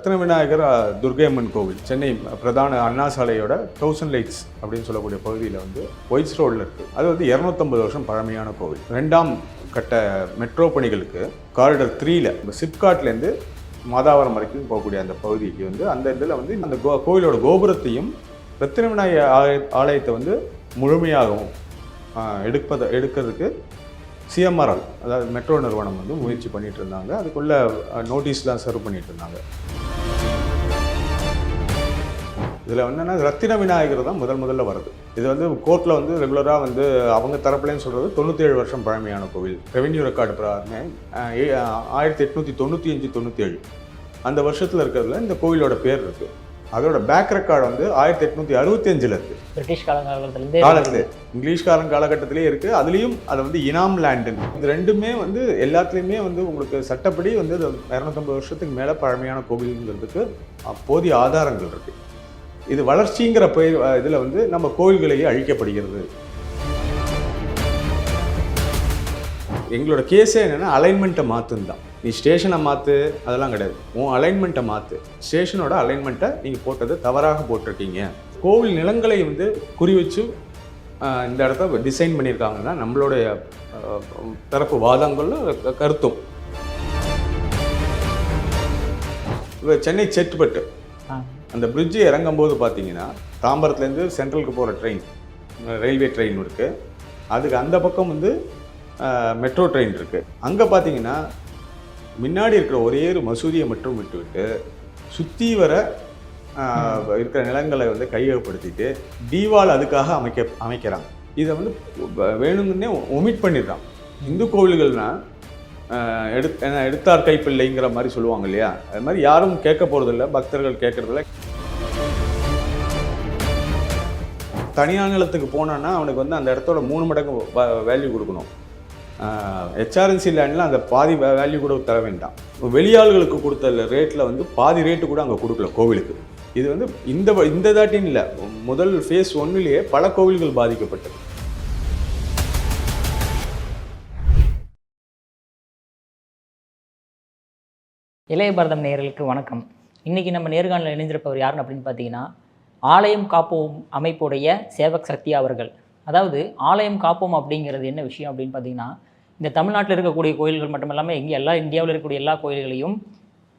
ரத்ன விநாயகர் துர்கையம்மன் அம்மன் கோவில் சென்னை பிரதான அண்ணா சாலையோட thousand lights அப்படின்னு சொல்லக்கூடிய பகுதியில் வந்து ஒயிட்ஸ் ரோடில் இருக்குது அது வந்து இரநூத்தம்பது வருஷம் பழமையான கோவில். ரெண்டாம் கட்ட மெட்ரோ பணிகளுக்கு காரிடர் த்ரீல சிப்காட்லேருந்து மாதாவரம் வரைக்கும் போகக்கூடிய அந்த பகுதிக்கு வந்து அந்த இதில் வந்து அந்த கோ கோவிலோட கோபுரத்தையும் ரத்தின விநாயகர் ஆலய ஆலயத்தை வந்து முழுமையாகவும் எடுப்பதை எடுக்கிறதுக்கு சிஎம்ஆர்எல் அதாவது மெட்ரோ நிறுவனம் வந்து முயற்சி பண்ணிட்டு இருந்தாங்க அதுக்குள்ள நோட்டீஸ்லாம் சர்வ் பண்ணிட்டு இருந்தாங்க இதில் வந்து ரத்தின விநாயகர் தான் முதல் முதல்ல வருது இது வந்து கோர்ட்டில் வந்து ரெகுலராக வந்து அவங்க தரப்புலேன்னு சொல்கிறது தொண்ணூற்றேழு வருஷம் பழமையான கோவில். ரெவென்யூ ரெக்கார்டு பிரகாரமே ஆயிரத்தி எட்நூற்றி தொண்ணூற்றி அஞ்சு தொண்ணூற்றி ஏழு அந்த வருஷத்தில் இருக்கிறதுல இந்த கோவிலோட பேர் இருக்குது அதோட பேக் ரெக்கார்டு வந்து ஆயிரத்தி எட்நூற்றி அறுபத்தி அஞ்சில் இருக்குது பிரிட்டிஷ் காலங்காலத்திலேருந்து காலத்துல இங்கிலீஷ்காரன் காலகட்டத்திலே இருக்கு. அதுலேயும் அது வந்து இனாம் லேண்டுன்னு இது ரெண்டுமே வந்து எல்லாத்துலேயுமே வந்து உங்களுக்கு சட்டப்படி வந்து இரநூத்தம்பது வருஷத்துக்கு மேலே பழமையான கோவில்ங்கிறதுக்கு போதிய ஆதாரங்கள் இருக்கு. இது வளர்ச்சிங்கிற பெயர் இதில் வந்து நம்ம கோவில்களையே அழிக்கப்படுகிறது. எங்களோட கேஸே என்னென்னா அலைன்மெண்ட்டை மாற்றுன்னு தான். நீ ஸ்டேஷனை மாற்று அதெல்லாம் கிடையாது. உன் அலைன்மெண்ட்டை மாற்று ஸ்டேஷனோட அலைன்மெண்ட்டை நீங்கள் போட்டது தவறாக போட்டிருக்கீங்க. கோவில் நிலங்களை வந்து குறி வச்சு இந்த இடத்த டிசைன் பண்ணியிருக்காங்க தான் நம்மளுடைய தரப்பு வாதங்களும் கருத்தும். இப்ப சென்னை செட்டுப்பட்டு. அந்த பிரிட்ஜு இறங்கும்போது பார்த்தீங்கன்னா தாம்பரத்துலேருந்து சென்ட்ரலுக்கு போகிற ட்ரெயின் ரயில்வே ட்ரெயின் இருக்குது அதுக்கு அந்த பக்கம் வந்து மெட்ரோ ட்ரெயின் இருக்குது அங்கே பார்த்தீங்கன்னா முன்னாடி இருக்கிற ஒரே ஒரு மசூதியை மட்டும் விட்டுவிட்டு சுற்றி வர இருக்கிற நிலங்களை வந்து கையகப்படுத்திட்டு தீவால் அதுக்காக அமைக்க அமைக்கிறாங்க. இதை வந்து வ- ஒமிட் பண்ணிடுறான். இந்து கோவில்கள்னால் எடு எடுத் என்ன, எடுத்தார் கைப்பிள்ளைங்கிற மாதிரி சொல்லுவாங்க இல்லையா? அது மாதிரி யாரும் கேட்க போகிறதில்ல பக்தர்கள் கேட்கறதில்ல. தனியார் நிலத்துக்கு போனான்னா அவனுக்கு வந்து அந்த இடத்தோட மூணு மடங்கு வேல்யூ கொடுக்கணும். ஹெச்ஆர்என்சி லேண்டில் அந்த பாதி வேல்யூ கூட தர வேண்டாம். வெளியாள்களுக்கு கொடுத்த ரேட்டில் வந்து பாதி ரேட்டு கூட அங்கே கொடுக்கல கோவிலுக்கு. இது வந்து இந்த இந்த தாட்டின்னு இல்லை. முதல் ஃபேஸ் ஒன்னுலேயே பல கோவில்கள் பாதிக்கப்பட்டது. இளைய பாரதம் வணக்கம். இன்றைக்கி நம்ம நேர்காணலில் இணைந்திருப்பவர் யாருன்னு அப்படின்னு பார்த்தீங்கன்னா ஆலயம் காப்போம் அமைப்புடைய சேவக் சக்தி அவர்கள். அதாவது ஆலயம் காப்போம் அப்படிங்கிறது என்ன விஷயம் அப்படின்னு பார்த்தீங்கன்னா இந்த தமிழ்நாட்டில் இருக்கக்கூடிய கோயில்கள் மட்டும் இல்லாமல் இங்கே எல்லா இந்தியாவில் இருக்கக்கூடிய எல்லா கோயில்களையும்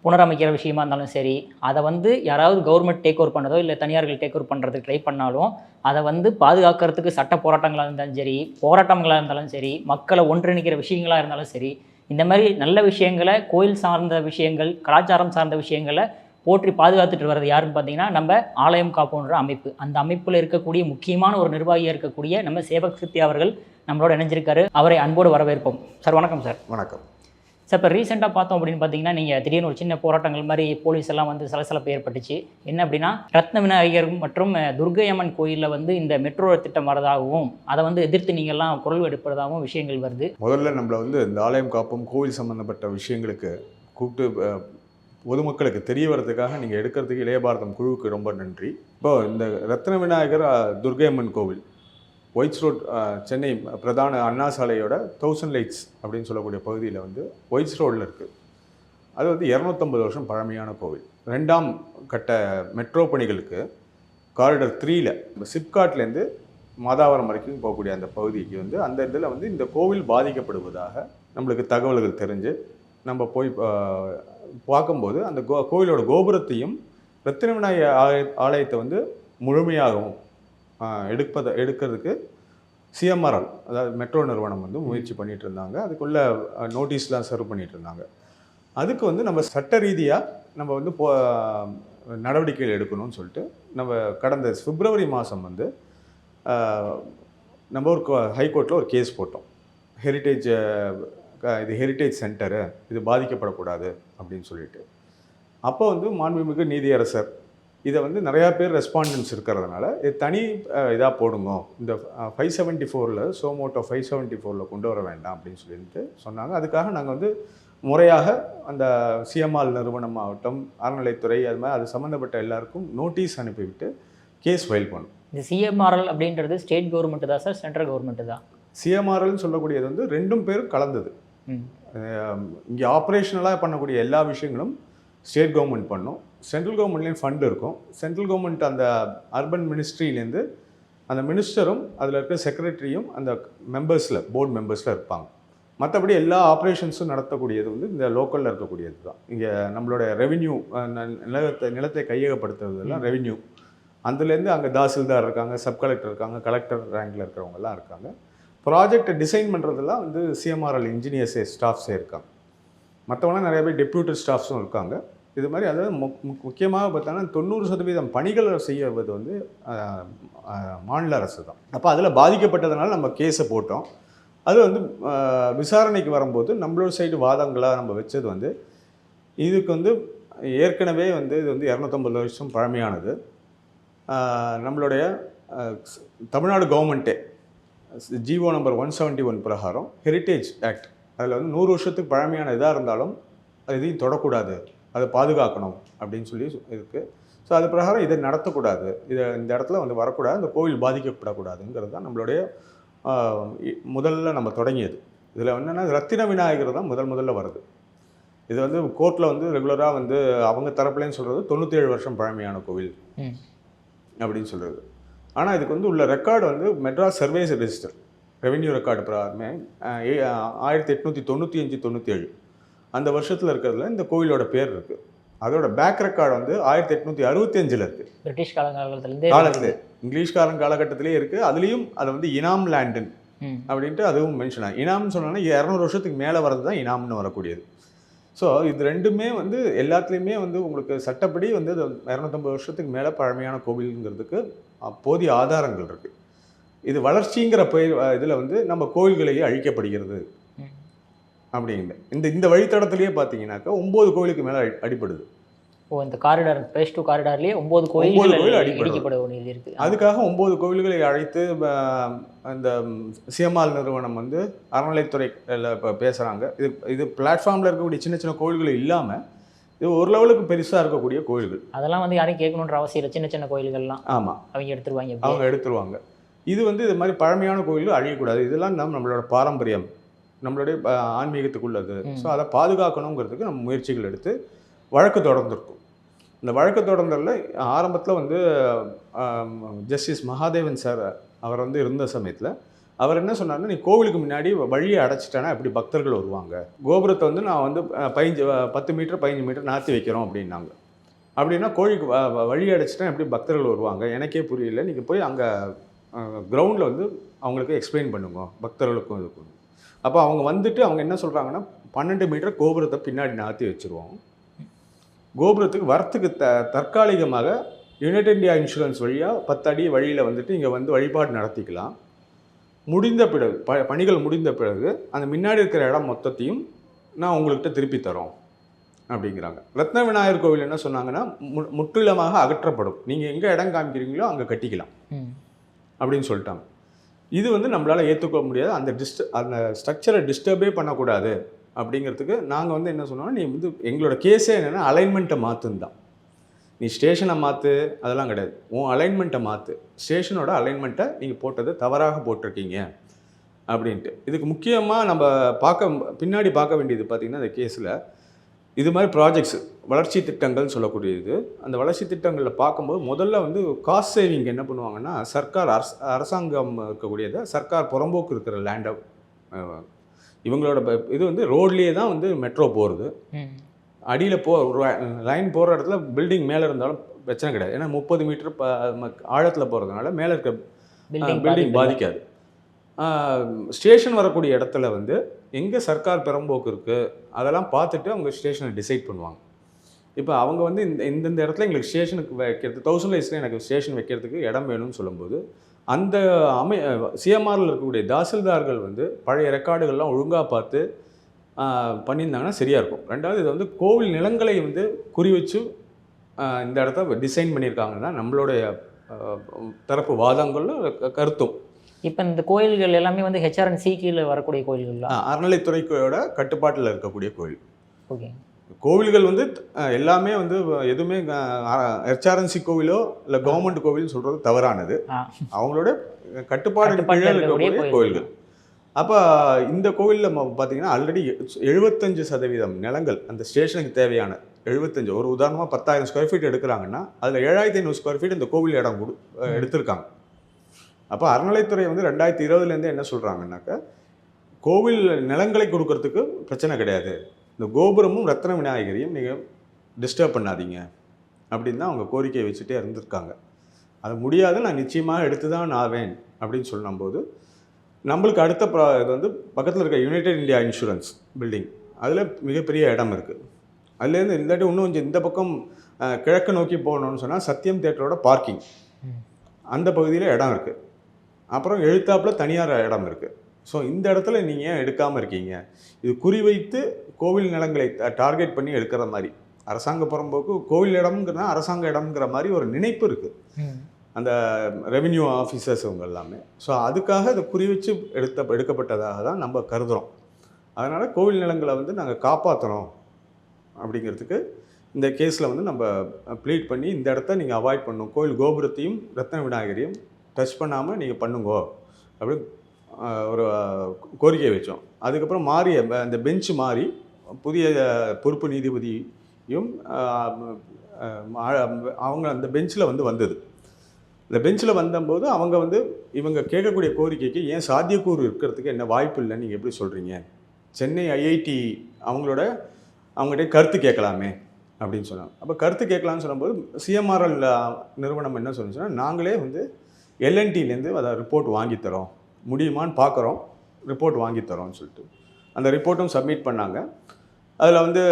புனரமைக்கிற விஷயமா இருந்தாலும் சரி அதை வந்து யாராவது கவர்மெண்ட் டேக் ஓவர் பண்ணதோ இல்லை தனியார்கள் டேக் ஓவர் பண்ணுறதுக்கு ட்ரை பண்ணாலும் அதை வந்து பாதுகாக்கிறதுக்கு சட்ட போராட்டங்களாக இருந்தாலும் சரி போராட்டங்களாக இருந்தாலும் சரி மக்களை ஒன்றிணைக்கிற விஷயங்களாக இருந்தாலும் சரி இந்த மாதிரி நல்ல விஷயங்களை கோயில் சார்ந்த விஷயங்கள் கலாச்சாரம் சார்ந்த விஷயங்களை போற்றி பாதுகாத்துட்டு வர்றது யாருன்னு பார்த்தீங்கன்னா நம்ம ஆலயம் காப்போன்ற அமைப்பு. அந்த அமைப்பில் இருக்கக்கூடிய முக்கியமான ஒரு நிர்வாகியாக இருக்கக்கூடிய நம்ம சேவக் சித்தி அவர்கள் நம்மளோட இணைஞ்சிருக்காரு. அவரை அன்போடு வரவேற்போம். சார் வணக்கம் சார். வணக்கம். சார் இப்போ ரீசெண்டாக பார்த்தோம் அப்படின்னு பார்த்தீங்கன்னா நீங்கள் திடீர்னு ஒரு சின்ன போராட்டங்கள் மாதிரி போலீஸ் எல்லாம் வந்து சலசலப்பு ஏற்பட்டுச்சு. என்ன அப்படின்னா ரத்ன விநாயகர் மற்றும் அஹ், துர்க்கை அம்மன் கோயிலில் வந்து இந்த மெட்ரோ திட்டம் வரதாகவும் அதை வந்து எதிர்த்து நீங்கள்லாம் குரல் எடுப்பதாகவும் விஷயங்கள் வருது. முதல்ல நம்மளை வந்து இந்த ஆலயம் காப்பும் கோவில் சம்பந்தப்பட்ட விஷயங்களுக்கு கூப்பிட்டு பொதுமக்களுக்கு தெரிய வரதுக்காக நீங்கள் எடுக்கிறதுக்கு இளைய பாரதம் குழுவுக்கு ரொம்ப நன்றி. இப்போ இந்த ரத்ன விநாயகர் துர்கையம்மன் அம்மன் கோவில் ஒயிட்ஸ் ரோட் சென்னை பிரதான அண்ணா சாலையோட தௌசண்ட் லைட்ஸ் அப்படின்னு சொல்லக்கூடிய பகுதியில் வந்து ஒயிட்ஸ் ரோடில் இருக்குது அது வந்து இரநூத்தம்பது வருஷம் பழமையான கோவில். ரெண்டாம் கட்ட மெட்ரோ பணிகளுக்கு காரிடர் த்ரீல சிப்காட்லேருந்து மாதாவரம் வரைக்கும் போகக்கூடிய அந்த பகுதிக்கு வந்து அந்த இதில் வந்து இந்த கோவில் பாதிக்கப்படுவதாக நம்மளுக்கு தகவல்கள் தெரிஞ்சு நம்ம போய் பார்க்கும்போது அந்த கோ கோவிலோட கோபுரத்தையும் ரத்தின விநாயகர் ஆலய ஆலயத்தை வந்து முழுமையாகவும் எடுப்பதை எடுக்கிறதுக்கு சிஎம்ஆர்எல் அதாவது மெட்ரோ நிறுவனம் வந்து முயற்சி பண்ணிட்டு இருந்தாங்க அதுக்குள்ள நோட்டீஸ்லாம் சர்வ் பண்ணிட்டு இருந்தாங்க அதுக்கு வந்து நம்ம சட்ட ரீதியாக நம்ம வந்து போ நடவடிக்கைகள் எடுக்கணும்னு சொல்லிட்டு நம்ம கடந்த பிப்ரவரி மாதம் வந்து நம்ம ஒரு ஹைகோர்ட்டில் ஒரு கேஸ் போட்டோம். ஹெரிட்டேஜ் இது ஹெரிட்டேஜ் சென்டரு இது பாதிக்கப்படக்கூடாது. அப்படின்னு சொல்லிட்டு. அப்போ வந்து மாண்புமிகு நீதியரசர் இதை வந்து நிறையா பேர் ரெஸ்பாண்டன்ஸ் இருக்கிறதுனால இது தனி இதாக போடுங்க. இந்த ஃபைவ் செவன்ட்டி ஃபோரில் சோமோட்டோ ஃபைவ் செவன்ட்டி ஃபோரில் கொண்டு வர வேண்டாம் அப்படின்னு சொல்லிட்டு சொன்னாங்க. அதுக்காக நாங்கள் வந்து முறையாக அந்த சிஎம்ஆர் நிறுவனம் ஆகட்டும் அறநிலைத்துறை அது மாதிரி அது சம்மந்தப்பட்ட எல்லாருக்கும் நோட்டீஸ் அனுப்பிவிட்டு கேஸ் ஃபைல் பண்ணோம். இந்த சிஎம்ஆர்எல் அப்படின்றது ஸ்டேட் கவர்மெண்ட் தான் சார் சென்ட்ரல் கவர்மெண்ட் தான்? சிஎம்ஆர்எல்னு சொல்லக்கூடியது வந்து ரெண்டும் பேரும் கலந்தது. இங்கே ஆப்ரேஷனலாக பண்ணக்கூடிய எல்லா விஷயங்களும் ஸ்டேட் கவர்மெண்ட் பண்ணும். சென்ட்ரல் கவர்மெண்ட்லேயும் ஃபண்ட் இருக்கும். சென்ட்ரல் கவர்மெண்ட் அந்த அர்பன் மினிஸ்ட்ரியிலேருந்து அந்த மினிஸ்டரும் அதில் இருக்க செக்ரட்டரியும் அந்த மெம்பர்ஸில் போர்டு மெம்பர்ஸில் இருப்பாங்க. மற்றபடி எல்லா ஆப்ரேஷன்ஸும் நடத்தக்கூடியது வந்து இந்த லோக்கலில் இருக்கக்கூடியது தான் இங்கே நம்மளோட ரெவென்யூ நிலத்தை நிலத்தை கையகப்படுத்துறதெல்லாம் ரெவென்யூ அதுலேருந்து அங்கே தாசில்தார் இருக்காங்க சப் கலெக்டர் இருக்காங்க கலெக்டர் ரேங்கில் இருக்கிறவங்கலாம் இருக்காங்க. ப்ராஜெக்டை டிசைன் பண்ணுறதெல்லாம் வந்து சிஎம்ஆர்எல் இன்ஜினியர்ஸே ஸ்டாஃப்ஸே இருக்காங்க. மற்றவங்களாம் நிறைய பேர் டெப்யூட்டட் ஸ்டாஃப்ஸும் இருக்காங்க. இது மாதிரி அதாவது முக் முக்கியமாக பார்த்தோன்னா தொண்ணூறு சதவீதம் பணிகளை செய்வது வந்து மாநில அரசு தான். அப்போ அதில் பாதிக்கப்பட்டதுனால நம்ம கேஸை போட்டோம். அது வந்து விசாரணைக்கு வரும்போது நம்மளோட சைடு வாதங்களாக நம்ம வச்சது வந்து இதுக்கு வந்து ஏற்கனவே வந்து இது வந்து இரநூத்தம்பது வருஷம் பழமையானது. நம்மளுடைய தமிழ்நாடு கவர்மெண்ட்டே G O number one seventy one பிரகாரம் ஹெரிட்டேஜ் ஆக்ட் அதில் வந்து நூறு வருஷத்துக்கு பழமையான இதாக இருந்தாலும் அது எதையும் தொடக்கூடாது. அதை பாதுகாக்கணும் அப்படின்னு சொல்லி இருக்குது ஸோ அது பிரகாரம் இதை நடத்தக்கூடாது. இதை இந்த இடத்துல வந்து வரக்கூடாது. இந்த கோவில் பாதிக்கப்படக்கூடாதுங்கிறது தான் நம்மளுடைய முதல்ல நம்ம தொடங்கியது. இதில் என்னென்னா ரத்தின விநாயகர் தான் முதல் முதல்ல வருது. இது வந்து கோர்ட்டில் வந்து ரெகுலராக வந்து அவங்க தரப்புலேன்னு சொல்கிறது தொண்ணூற்றேழு வருஷம் பழமையான கோவில் அப்படின்னு சொல்கிறது ஆனால் இதுக்கு வந்து உள்ள ரெக்கார்டு வந்து Madras surveys register revenue record பிரகாரமே ஆயிரத்தி எட்நூற்றி தொண்ணூற்றி அஞ்சு தொண்ணூற்றி ஏழு. அந்த வருஷத்தில் இருக்கிறதுல இந்த கோயிலோட பேர் இருக்குது அதோட பேக் ரெக்கார்டு வந்து ஆயிரத்தி எட்நூற்றி அறுபத்தி அஞ்சில் இருக்குது பிரிட்டிஷ் காலங்காலத்துலேருந்தே காலத்தில். இங்கிலீஷ்காரன் காலகட்டத்திலே இருக்குது அதுலேயும் அதை வந்து இனாம் லேண்டன் அப்படின்ட்டு அதுவும் மென்ஷன் ஆகும் இனாம்னு சொன்னோன்னா இரநூறு வருஷத்துக்கு மேலே வரது தான் இனாம்னு வரக்கூடியது. ஸோ இது ரெண்டுமே வந்து எல்லாத்துலேயுமே வந்து உங்களுக்கு சட்டப்படி வந்து இரநூத்தம்பது வருஷத்துக்கு மேலே பழமையான கோவிலுங்கிறதுக்கு போதிய ஆதாரங்கள் இருக்குது இது வளர்ச்சிங்கிற பெயர் இதில் வந்து நம்ம கோவில்களையே அழிக்கப்படுகிறது. அப்படிங்கிற இந்த இந்த வழித்தடத்திலேயே பார்த்தீங்கன்னாக்கா ஒம்பது கோவிலுக்கு மேலே அடிப்படுது ஓ இந்த காரிடார் பேஸ் டூ காரிடார்லேயே ஒம்பது கோயில். இடிக்கப்பட வேண்டியது இருக்குது அதுக்காக ஒம்பது கோவில்களை அழைத்து அந்த சிஎம்ஆர் நிறுவனம் வந்து அறநிலைத்துறையில் இப்போ பேசுகிறாங்க இது இது பிளாட்ஃபார்மில் இருக்கக்கூடிய சின்ன சின்ன கோவில்கள் இல்லாமல் இது ஒரு லெவலுக்கு பெருசாக இருக்கக்கூடிய கோவில்கள் அதெல்லாம் வந்து யாரையும் கேட்கணுன்ற அவசியம் இல்லை. சின்ன சின்ன கோயில்கள்லாம் ஆமாம் அவங்க எடுத்துருவாங்க. அவங்க எடுத்துருவாங்க. இது வந்து இது மாதிரி பழமையான கோயில்கள் அழியக்கூடாது. இதெல்லாம் நம்ம நம்மளோட பாரம்பரியம். நம்மளுடைய ஆன்மீகத்துக்குள்ளது. ஸோ அதை பாதுகாக்கணுங்கிறதுக்கு நம்ம முயற்சிகள் எடுத்து வழக்கு தொடர்ந்துருக்கோம். இந்த வழக்கு தொடர்ந்ததில் ஆரம்பத்தில் வந்து ஜஸ்டிஸ் மகாதேவன் சார் அவர் வந்து இருந்த சமயத்தில் அவர் என்ன சொன்னார்னா நீ கோவிலுக்கு முன்னாடி வழியை அடைச்சிட்டேன்னா எப்படி பக்தர்கள் வருவாங்க? கோபுரத்தை வந்து நான் வந்து அஹ், பதினஞ்சு பத்து மீட்டர் பதினஞ்சு மீட்டர் நாற்றி வைக்கிறோம் அப்படின்னாங்க. அப்படின்னா கோழிக்கு வ- வழி அடைச்சிட்டா எப்படி பக்தர்கள் வருவாங்க? எனக்கே புரியல. நீங்கள் போய் அங்கே கிரவுண்டில் வந்து அவங்களுக்கு எக்ஸ்பிளைன் பண்ணுங்க. பக்தர்களுக்கும் இதுக்கும். அப்போ அவங்க வந்துட்டு அவங்க என்ன சொல்கிறாங்கன்னா பன்னெண்டு மீட்டர் கோபுரத்தை பின்னாடி நாற்றி வச்சுருவோம். கோபுரத்துக்கு வரத்துக்கு த தற்காலிகமாக யுனைடெட் இந்தியா இன்சூரன்ஸ் வழியாக பத்தடி வழியில் வந்துட்டு இங்கே வந்து வழிபாடு நடத்திக்கலாம். முடிந்த பிறகு ப பணிகள் முடிந்த பிறகு அந்த முன்னாடி இருக்கிற இடம் மொத்தத்தையும் நான் உங்கள்கிட்ட திருப்பி தரோம் அப்படிங்கிறாங்க. ரத்ன விநாயகர் கோவில் என்ன சொன்னாங்கன்னா மு முற்றிலுமாக அகற்றப்படும். நீங்கள் எங்கே இடம் காமிக்கிறீங்களோ அங்கே கட்டிக்கலாம். அப்படின்னு சொல்லிட்டாங்க. இது வந்து நம்மளால் ஏற்றுக்க முடியாது. அந்த டிஸ்ட அந்த ஸ்ட்ரக்சரை டிஸ்டர்பே பண்ணக்கூடாது. அப்படிங்கிறதுக்கு நாங்கள் வந்து என்ன சொன்னோம்னா நீ வந்து எங்களோட கேஸே என்னென்னா அலைன்மெண்ட்டை மாற்றுன்னு தான். நீ ஸ்டேஷனை மாற்று அதெல்லாம் கிடையாது. உன் அலைன்மெண்ட்டை மாற்று ஸ்டேஷனோட அலைன்மெண்ட்டை நீங்கள் போட்டது தவறாக போட்டிருக்கீங்க. அப்படின்ட்டு. இதுக்கு முக்கியமாக நம்ம பார்க்க பின்னாடி பார்க்க வேண்டியது பார்த்திங்கன்னா இந்த கேஸில் இது மாதிரி ப்ராஜெக்ட்ஸ் வளர்ச்சி திட்டங்கள்னு சொல்லக்கூடியது அந்த வளர்ச்சி திட்டங்களில் பார்க்கும்போது முதல்ல வந்து காஸ்ட் சேவிங் என்ன பண்ணுவாங்கன்னா சர்க்கார் அரச அரசாங்கம் இருக்கக்கூடியதை சர்க்கார் புறம்போக்கு இருக்கிற லேண்டை இவங்களோட ப- இது வந்து ரோட்லேயே தான் வந்து மெட்ரோ போகிறது அடியில் போ லைன் போகிற இடத்துல பில்டிங் மேலே இருந்தாலும் பிரச்சனை கிடையாது. ஏன்னா முப்பது மீட்டர் ப ஆழத்தில் போகிறதுனால மேலே இருக்க பில்டிங் பாதிக்காது. ஸ்டேஷன் வரக்கூடிய இடத்துல வந்து எங்கே சர்க்கார் பெரம்போக்கு இருக்குது அதெல்லாம் பார்த்துட்டு அவங்க ஸ்டேஷனை டிசைட் பண்ணுவாங்க. இப்போ அவங்க வந்து இந்த இந்தந்த இடத்துல எங்களுக்கு ஸ்டேஷனுக்கு வைக்கிறது தௌசண்ட் லைஸில் எனக்கு ஸ்டேஷன் வைக்கிறதுக்கு இடம் வேணும்னு சொல்லும்போது அந்த அமை சிஎம்ஆரில் இருக்கக்கூடிய தாசில்தார்கள் வந்து பழைய ரெக்கார்டுகள்லாம் ஒழுங்காக பார்த்து பண்ணியிருந்தாங்கன்னா சரியாக இருக்கும் ரெண்டாவது இது வந்து கோவில் நிலங்களை வந்து குறி வச்சு இந்த இடத்த டிசைன் பண்ணியிருக்காங்கன்னா நம்மளுடைய தரப்பு வாதங்களும் க- கருத்தும். இப்போ இந்த கோயில்கள் எல்லாமே வந்து ஹெச்ஆர்என் சி கீழே வரக்கூடிய கோயில்கள்லாம் ஆஹ், அறநிலைத்துறையோட கட்டுப்பாட்டில் இருக்கக்கூடிய கோவில் ஓகே. கோவில்கள் வந்து எல்லாமே வந்து எதுவுமே ஹெச்ஆர்என்சி கோவிலோ இல்லை கவர்மெண்ட் கோவில்னு சொல்கிறது தவறானது. அவங்களோட கட்டுப்பாடு கோயில்கள். அப்போ இந்த கோவிலில் பார்த்தீங்கன்னா ஆல்ரெடி எழுபத்தஞ்சு சதவீதம் நிலங்கள் அந்த ஸ்டேஷனுக்கு தேவையான எழுபத்தஞ்சு ஒரு உதாரணமாக பத்தாயிரம் ஸ்கொயர் ஃபீட் எடுக்கிறாங்கன்னா அதில் ஏழாயிரத்தி ஐநூறு ஸ்கொயர் ஃபீட் இந்த கோவில் இடம் கொடு எடுத்திருக்காங்க. அப்போ அறநிலைத்துறை வந்து ரெண்டாயிரத்தி இருபதுலேருந்து என்ன சொல்கிறாங்கன்னாக்கா கோவில் நிலங்களை கொடுக்கறதுக்கு பிரச்சனை கிடையாது. இந்த கோபுரமும் ரத்ன விநாயகரையும் நீங்கள் டிஸ்டர்ப் பண்ணாதீங்க அப்படின்னு தான் அவங்க கோரிக்கையை வச்சுட்டே இருந்திருக்காங்க. அது முடியாது நான் நிச்சயமாக எடுத்து தான் ஆவேன் அப்படின்னு சொல்லும்போது நம்மளுக்கு அடுத்த ப்ரா இது வந்து பக்கத்தில் இருக்க யுனைடெட் இந்தியா இன்சூரன்ஸ் பில்டிங் அதில் மிகப்பெரிய இடம் இருக்குது அதுலேருந்து இல்லாட்டி இன்னும் கொஞ்சம் இந்த பக்கம் கிழக்கு நோக்கி போகணும்னு சொன்னால் சத்யம் தேட்டரோட பார்க்கிங். அந்த பகுதியில் இடம் இருக்குது அப்புறம் எழுத்தாப்புல தனியார் இடம் இருக்குது ஸோ இந்த இடத்துல நீங்கள் ஏன் எடுக்காமல் இருக்கீங்க? இது குறிவைத்து கோவில் நிலங்களை டார்கெட் பண்ணி எடுக்கிற மாதிரி. அரசாங்க புறம்போக்கு கோவில் இடம்ங்கிறதா அரசாங்க இடம்ங்கிற மாதிரி ஒரு நினைப்பு இருக்குது அந்த ரெவின்யூ ஆஃபீஸர்ஸ் இவங்க எல்லாமே. ஸோ அதுக்காக இதை குறி வச்சு எடுத்த எடுக்கப்பட்டதாக தான் நம்ம கருதுகிறோம் அதனால் கோவில் நிலங்களை வந்து நாங்கள் காப்பாற்றணும் அப்படிங்கிறதுக்கு இந்த கேஸில் வந்து நம்ம ப்ளீட் பண்ணி இந்த இடத்த நீங்கள் அவாய்ட் பண்ணும் கோவில் கோபுரத்தையும் ரத்ன விநாயகரையும் டச் பண்ணாமல் நீங்கள் பண்ணுங்கோ அப்படி ஒரு கோரிக்கை வச்சோம். அதுக்கப்புறம் மாறி அந்த- பெஞ்சு பெஞ்ச் மாறி புதிய பொறுப்பு நீதிபதியும் அவங்க அந்த பெஞ்சில் வந்து வந்தது. இந்த பெஞ்சில் வந்தபோது அவங்க வந்து இவங்க கேட்கக்கூடிய கோரிக்கைக்கு ஏன் சாத்தியக்கூறு இருக்கிறதுக்கு என்ன வாய்ப்பு இல்லைன்னு நீங்கள் எப்படி சொல்கிறீங்க சென்னை ஐஐடி அவங்களோட அவங்ககிட்ட கருத்து கேட்கலாமே அப்படின்னு சொன்னாங்க. அப்போ கருத்து கேட்கலாம்னு சொல்லும்போது சிஎம்ஆர்எல் நிறுவனம் என்ன சொன்னுச்சுன்னா நாங்களே வந்து எல்என்டிலேருந்து அதை ரிப்போர்ட் வாங்கித்தரோம் முடியுமான்னு பார்க்குறோம் ரிப்போர்ட் வாங்கித் தரோம்னு சொல்லிட்டு. அந்த ரிப்போர்ட்டும் சப்மிட் பண்ணாங்க. அதில் வந்து